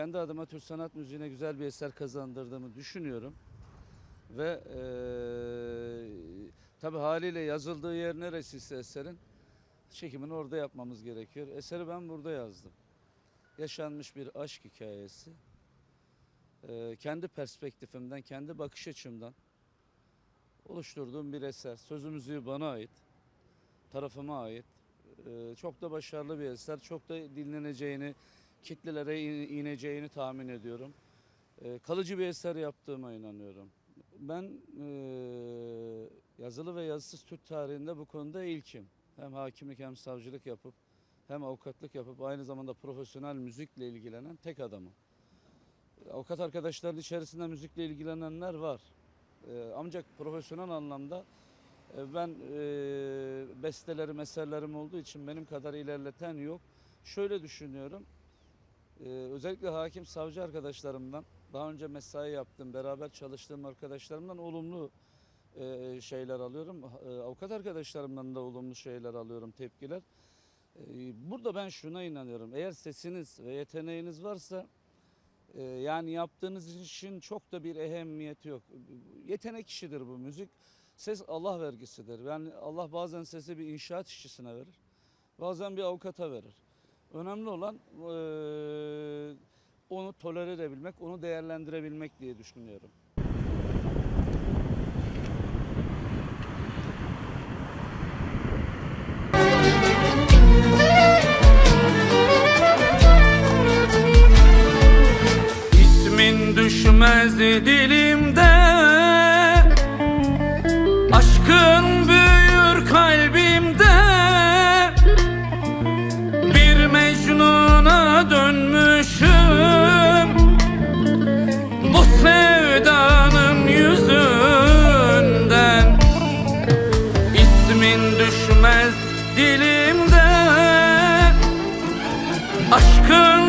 kendi adıma Türk sanat müziğine güzel bir eser kazandırdığımı düşünüyorum. Ve e, tabi haliyle yazıldığı yer neresiyse eserin çekimini orada yapmamız gerekiyor. Eseri ben burada yazdım. Yaşanmış bir aşk hikayesi. E, kendi perspektifimden, kendi bakış açımdan oluşturduğum bir eser. Sözü müziği bana ait, tarafıma ait. E, çok da başarılı bir eser. Çok da dinleneceğini, kitlelere in- ineceğini tahmin ediyorum. E, kalıcı bir eser yaptığıma inanıyorum. Ben e, yazılı ve yazısız Türk tarihinde bu konuda ilkim. Hem hakimlik hem savcılık yapıp hem avukatlık yapıp aynı zamanda profesyonel müzikle ilgilenen tek adamım. Avukat arkadaşların içerisinde müzikle ilgilenenler var. E, ancak profesyonel anlamda e, ben e, bestelerim, eserlerim olduğu için benim kadar ilerleten yok. Şöyle düşünüyorum. E, özellikle hakim savcı arkadaşlarımdan daha önce mesai yaptım, beraber çalıştığım arkadaşlarımdan olumlu e, şeyler alıyorum. E, avukat arkadaşlarımdan da olumlu şeyler alıyorum, tepkiler. E, burada ben şuna inanıyorum. Eğer sesiniz ve yeteneğiniz varsa e, yani yaptığınız işin çok da bir ehemmiyeti yok. Yetenek işidir bu müzik. Ses Allah vergisidir. Yani Allah bazen sesi bir inşaat işçisine verir. Bazen bir avukata verir. Önemli olan onu tolere edebilmek, onu değerlendirebilmek diye düşünüyorum. İsmin düşmez dilimde dilimde. Aşkın